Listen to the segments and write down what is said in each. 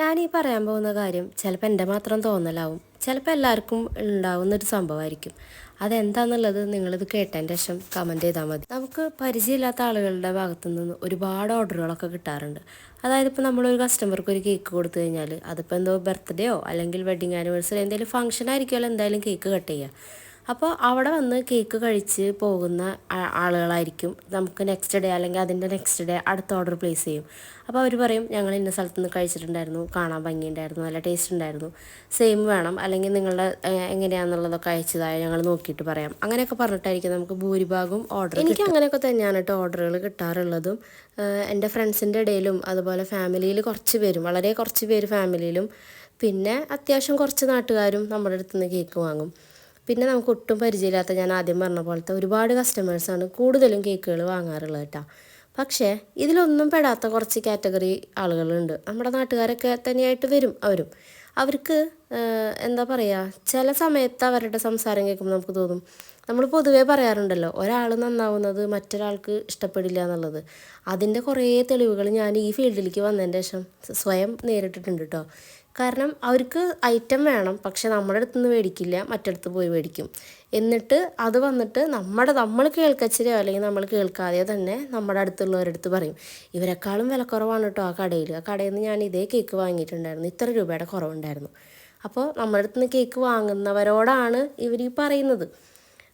ഞാൻ ഈ പറയാൻ പോകുന്ന കാര്യം ചിലപ്പോൾ എന്റെ മാത്രം തോന്നലാവും. ചിലപ്പോൾ എല്ലാവർക്കും ഉണ്ടാവുന്നൊരു സംഭവമായിരിക്കും. അതെന്താണെന്നുള്ളത് നിങ്ങളിത് കേട്ടതിന്റെ ശേഷം കമന്റ് ചെയ്താൽ മതി. നമുക്ക് പരിചയമില്ലാത്ത ആളുകളുടെ ഭാഗത്തു നിന്ന് ഒരുപാട് ഓർഡറുകളൊക്കെ കിട്ടാറുണ്ട്. അതായത് ഇപ്പോൾ നമ്മളൊരു കസ്റ്റമർക്ക് ഒരു കേക്ക് കൊടുത്തു കഴിഞ്ഞാൽ അതിപ്പോൾ എന്തോ ബർത്ത്ഡേയോ അല്ലെങ്കിൽ വെഡിങ് ആനിവേഴ്സറി എന്തെങ്കിലും ഫംഗ്ഷൻ ആയിരിക്കുമല്ലോ എന്തായാലും കേക്ക് കട്ട് ചെയ്യുക അപ്പോൾ അവിടെ വന്ന് കേക്ക് കഴിച്ച് പോകുന്ന ആളുകളായിരിക്കും. നമുക്ക് നെക്സ്റ്റ് ഡേ അല്ലെങ്കിൽ അതിന്റെ നെക്സ്റ്റ് ഡേ അടുത്ത ഓർഡർ പ്ലേസ് ചെയ്യും. അപ്പോൾ അവർ പറയും ഞങ്ങൾ ഇന്ന സ്ഥലത്ത് നിന്ന് കഴിച്ചിട്ടുണ്ടായിരുന്നു. കാണാൻ ഭംഗിയുണ്ടായിരുന്നു. നല്ല ടേസ്റ്റ് ഉണ്ടായിരുന്നു. സെയിം വേണം. അല്ലെങ്കിൽ നിങ്ങളുടെ എങ്ങനെയാണെന്നുള്ളതൊക്കെ അയച്ചതായ ഞങ്ങൾ നോക്കിയിട്ട് പറയാം. അങ്ങനെയൊക്കെ പറഞ്ഞിട്ടായിരിക്കും നമുക്ക് ഭൂരിഭാഗം ഓർഡർ എനിക്ക് അങ്ങനെയൊക്കെ തന്നെയാണ് കേട്ടോ ഓർഡറുകൾ കിട്ടാറുള്ളതും. എന്റെ ഫ്രണ്ട്സിന്റെ ഇടയിലും അതുപോലെ ഫാമിലിയിൽ കുറച്ച് പേരും വളരെ കുറച്ച് പേര് ഫാമിലിയിലും പിന്നെ അത്യാവശ്യം കുറച്ച് നാട്ടുകാരും നമ്മുടെ അടുത്ത് നിന്ന് കേക്ക് വാങ്ങും. പിന്നെ നമുക്ക് ഒട്ടും പരിചയമില്ലാത്ത ഞാൻ ആദ്യം പറഞ്ഞ പോലത്തെ ഒരുപാട് കസ്റ്റമേഴ്സാണ് കൂടുതലും കേക്കുകൾ വാങ്ങാറുള്ളത് കേട്ടോ. പക്ഷേ ഇതിലൊന്നും പെടാത്ത കുറച്ച് കാറ്റഗറി ആളുകളുണ്ട്. നമ്മുടെ നാട്ടുകാരൊക്കെ തന്നെയായിട്ട് വരും അവരും. അവർക്ക് എന്താ പറയുക ചില സമയത്ത് അവരുടെ സംസാരം കേൾക്കുമ്പോൾ നമുക്ക് തോന്നും. നമ്മൾ പൊതുവേ പറയാറുണ്ടല്ലോ ഒരാൾ നന്നാവുന്നത് മറ്റൊരാൾക്ക് ഇഷ്ടപ്പെടില്ല എന്നുള്ളത്. അതിന്റെ കുറേ തെളിവുകൾ ഞാൻ ഈ ഫീൽഡിലേക്ക് വന്നതിന്റെ ശേഷം സ്വയം നേരിട്ടിട്ടുണ്ട് കേട്ടോ കാരണം അവർക്ക് ഐറ്റം വേണം പക്ഷെ നമ്മുടെ അടുത്ത് നിന്ന് മേടിക്കില്ല മറ്റടുത്ത് പോയി മേടിക്കും. എന്നിട്ട് അത് വന്നിട്ട് നമ്മുടെ നമ്മൾ കേൾക്കച്ചിരോ അല്ലെങ്കിൽ നമ്മൾ കേൾക്കാതെ തന്നെ നമ്മുടെ അടുത്തുള്ളവരുടെ അടുത്ത് പറയും ഇവരെക്കാളും വിലക്കുറവാണ് കേട്ടോ ആ കടയിൽ ആ കടയിൽ നിന്ന് ഞാൻ ഇതേ കേക്ക് വാങ്ങിയിട്ടുണ്ടായിരുന്നു. ഇത്ര രൂപയുടെ കുറവുണ്ടായിരുന്നു. അപ്പോൾ നമ്മുടെ അടുത്ത് നിന്ന് കേക്ക് വാങ്ങുന്നവരോടാണ് ഇവർ ഈ പറയുന്നത്.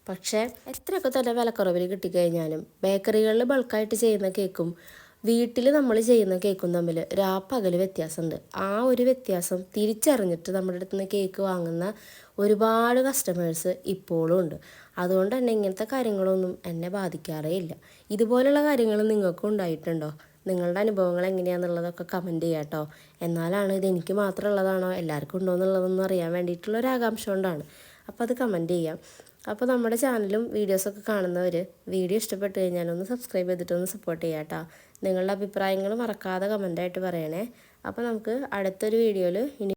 പക്ഷേ എത്രയൊക്കെ തന്നെ വിലക്കുറവിൽ കിട്ടിക്കഴിഞ്ഞാലും ബേക്കറികളിൽ ബൾക്കായിട്ട് ചെയ്യുന്ന കേക്കും വീട്ടിൽ നമ്മൾ ചെയ്യുന്ന കേക്കും തമ്മിൽ രാപ്പകൽ വ്യത്യാസമുണ്ട് ആ ഒരു വ്യത്യാസം തിരിച്ചറിഞ്ഞിട്ട് നമ്മുടെ അടുത്ത് നിന്ന് കേക്ക് വാങ്ങുന്ന ഒരുപാട് കസ്റ്റമേഴ്സ് ഇപ്പോഴും ഉണ്ട്. അതുകൊണ്ട് തന്നെ ഇങ്ങനത്തെ കാര്യങ്ങളൊന്നും എന്നെ ബാധിക്കാറേ ഇല്ല. ഇതുപോലുള്ള കാര്യങ്ങൾ നിങ്ങൾക്കും ഉണ്ടായിട്ടുണ്ടോ? നിങ്ങളുടെ അനുഭവങ്ങൾ എങ്ങനെയാണെന്നുള്ളതൊക്കെ കമന്റ് ചെയ്യാം കേട്ടോ എന്നാലാണ് ഇത് എനിക്ക് മാത്രം ഉള്ളതാണോ എല്ലാവർക്കും ഉണ്ടോ എന്നുള്ളതൊന്നും അറിയാൻ വേണ്ടിയിട്ടുള്ള ഒരു ആകാംക്ഷ കൊണ്ടാണ്. അപ്പോൾ അത് കമന്റ് ചെയ്യാം. അപ്പോൾ നമ്മുടെ ചാനലും വീഡിയോസൊക്കെ കാണുന്നവർ വീഡിയോ ഇഷ്ടപ്പെട്ട് കഴിഞ്ഞാൽ ഒന്ന് സബ്സ്ക്രൈബ് ചെയ്തിട്ട് ഒന്ന് സപ്പോർട്ട് ചെയ്യാം കേട്ടോ നിങ്ങളുടെ അഭിപ്രായങ്ങൾ മറക്കാതെ കമന്റായിട്ട് പറയണേ. അപ്പോൾ നമുക്ക് അടുത്തൊരു വീഡിയോയിൽ ഇനി